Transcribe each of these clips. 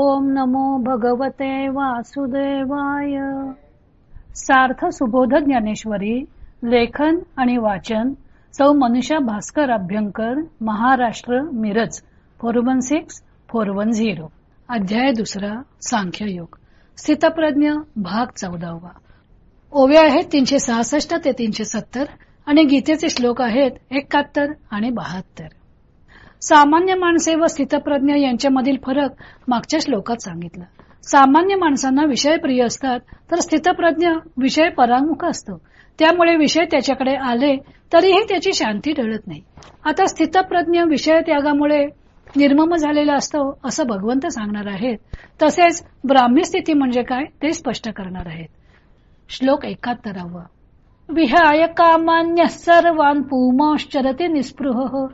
ओम नमो भगवते वासुदेवाय. सार्थ सुबोध ज्ञानेश्वरी लेखन आणि वाचन सौ Manusha Bhaskar Abhyankar Maharashtra Miraj four one six four one zero. अध्याय दुसरा सांख्ययोग. स्थितप्रज्ञ भाग चौदावा. ओवे आहेत तीनशे सहासष्ट ते तीनशे सत्तर आणि गीतेचे श्लोक आहेत एकाहत्तर आणि बहात्तर. सामान्य माणसे व स्थितप्रज्ञ यांच्यामधील फरक मागच्या श्लोकात सांगितला. सामान्य माणसांना विषय प्रिय असतात तर स्थितप्रज्ञ विषय परामुख असतो. त्यामुळे विषय त्याच्याकडे आले तरीही त्याची शांती टळत नाही. आता स्थितप्रज्ञ विषय त्यागामुळे निर्मम झालेला असतो असं भगवंत सांगणार आहेत. तसेच ब्राह्मी स्थिती म्हणजे काय ते स्पष्ट करणार आहेत. श्लोक एकाहत्तरावा. विहाय कामान्य सर्वान पुमाश्चरती निस्पृह।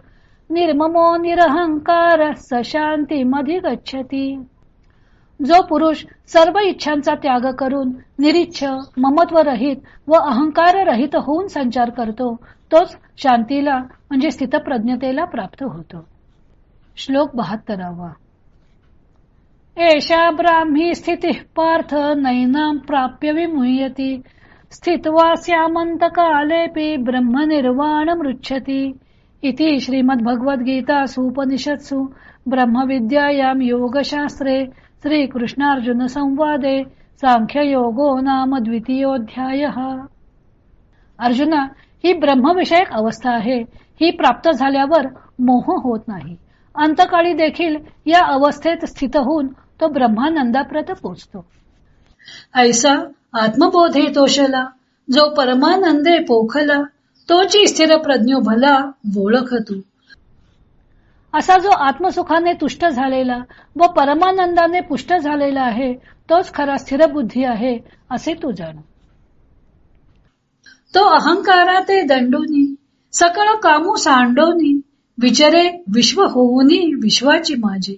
निर्ममो निरहंकार सशांती मधी गच्छती. जो पुरुष सर्व इच्छांचा त्याग करून निरीच्छ ममत्व रहित व अहंकार रहित होऊन संचार करतो तोच शांतीला म्हणजे स्थितप्रज्ञतेला प्राप्त होतो. श्लोक बहात्तरावा. एषा ब्राह्मी स्थिती पार्थ नैनाम प्राप्य विमुह्यती. स्थित्वा कालेपी ब्रह्मनिर्वाण मृच्छती इति श्रीमद्भगवद्गीतासु उपनिषत्सु ब्रह्मविद्यायां योगशास्त्रे श्रीकृष्णार्जुन संवादे सांख्ययोगो नाम द्वितीयोध्यायः अर्जुना ही ब्रह्मविषयक अवस्था आहे. ही प्राप्त झाल्यावर मोह होत नाही. अंतकाळी देखील या अवस्थेत स्थित होऊन तो ब्रह्मानंदाप्रत पोचतो ऐसा आत्मबोधे तोषला जो परमानंदे पोखला तोची स्थिर प्रज्ञो भला ओळख तू असा जो आत्मसुखाने तुष्ट झालेला व परमानंदाने पुष्ट झालेला आहे तोच खरा स्थिर बुद्धी आहे असे तू जाण. तो अहंकाराते दंडोनी सकळ कामू सांडोनी विचारे विश्व होऊनी विश्वाची माझी.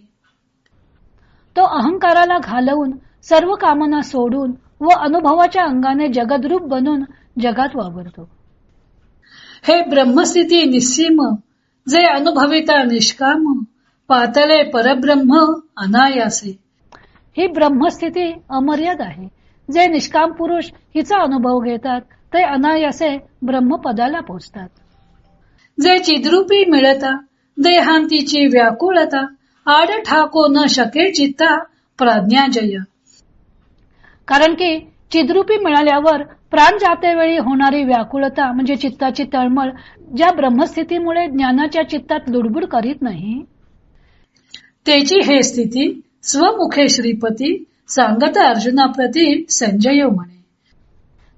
तो अहंकाराला घालवून सर्व कामना सोडून व अनुभवाच्या अंगाने जगद्रूप बनून जगात वावरतो. हे ब्रह्मस्थिती निस्सीम जे अनुभविता निष्काम पातले परब्रह्म अनायासे. ही ब्रह्मस्थिती अमर्याद आहे. जे निष्काम पुरुष हिचा अनुभव घेतात ते अनायासे ब्रह्मपदाला पोचतात. जे चिद्रूपी मिळता देहांतीची व्याकुळता आड ठाको न शके चित्ता प्रज्ञाजय. कारण की चिद्रूपी मिळाल्यावर प्राण जातेवेळी होणारी व्याकुळता म्हणजे चित्ताची तळमळ ज्या ब्रह्मस्थितीमुळे ज्ञानाच्या चित्तात लुडबुड करीत नाही. त्याची हे स्थिती स्वमुखे श्रीपती सांगत अर्जुनाप्रती संजय म्हणे.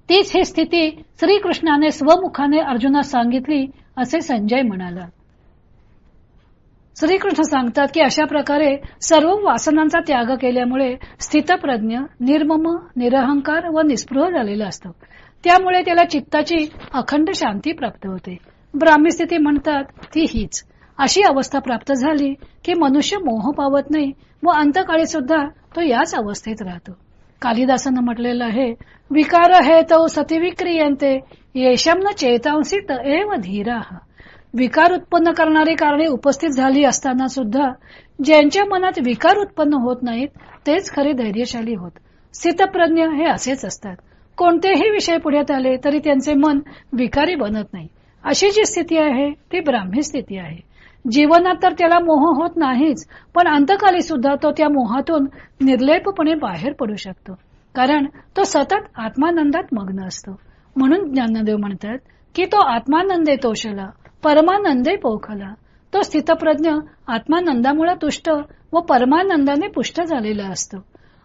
तीच ही स्थिती श्रीकृष्णाने स्वमुखाने अर्जुनास सांगितली असे संजय म्हणाला. श्रीकृष्ण सांगतात की अशा प्रकारे सर्व वासनांचा त्याग केल्यामुळे स्थितप्रज्ञ निर्मम निरहंकार व निस्पृह झालेला असतो. त्यामुळे त्याला चित्ताची अखंड शांती प्राप्त होते. ब्राह्मी स्थिती म्हणतात ती हीच. अशी अवस्था प्राप्त झाली की मनुष्य मोह पावत नाही व अंतकाळी सुद्धा तो याच अवस्थेत राहतो. कालिदासानं म्हटलेलं आहे विकार हे तो विक्रियंते येशम न चेतांसी एव धीरा. विकार उत्पन्न करणारी कारणे उपस्थित झाली असताना सुद्धा ज्यांच्या मनात विकार उत्पन्न होत नाहीत तेच खरे धैर्यशाली होत. स्थितप्रज्ञ हे असेच असतात. कोणतेही विषय पुढ्यात आले तरी त्यांचे मन विकारी बनत नाही. अशी जी स्थिती आहे ती ब्राह्मी स्थिती आहे. जीवनात तर त्याला मोह होत नाहीच पण अंतकाली सुद्धा तो त्या मोहातून निर्लेपपणे बाहेर पडू शकतो. कारण तो सतत आत्मानंदात मग्न असतो. म्हणून ज्ञानदेव म्हणतात की तो आत्मानंदे तोषला परमानंदे पोखला. तो स्थितप्रज्ञ आत्मानंदामुळे तुष्ट व परमानंदाने पुष्ट झालेला असतो.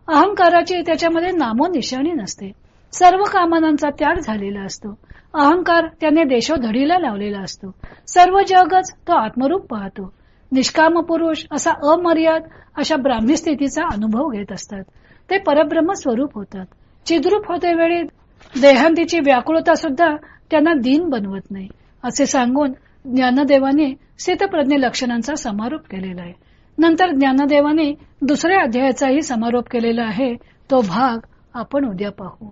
अहंकाराची त्याच्यामध्ये नामो निशाणी नसते. सर्व कामनांचा त्याग झालेला असतो. अहंकार त्याने देशोधडीला लावलेला असतो. सर्व जगच तो आत्मरूप पाहतो. निष्काम पुरुष असा अमर्याद अशा ब्राह्मी स्थितीचा अनुभव घेत असतात. ते परब्रह्म स्वरूप होतात. चिद्रूप होते वेळी देहांतीची व्याकुळता सुद्धा त्यांना दिन बनवत नाही. असे सांगून ज्ञानदेवाने सितप्रज्ञ लक्षणांचा समारोप केलेला आहे. नंतर ज्ञानदेवाने दुसऱ्या अध्यायाचाही समारोप केलेला आहे. तो भाग आपण उद्या पाहू.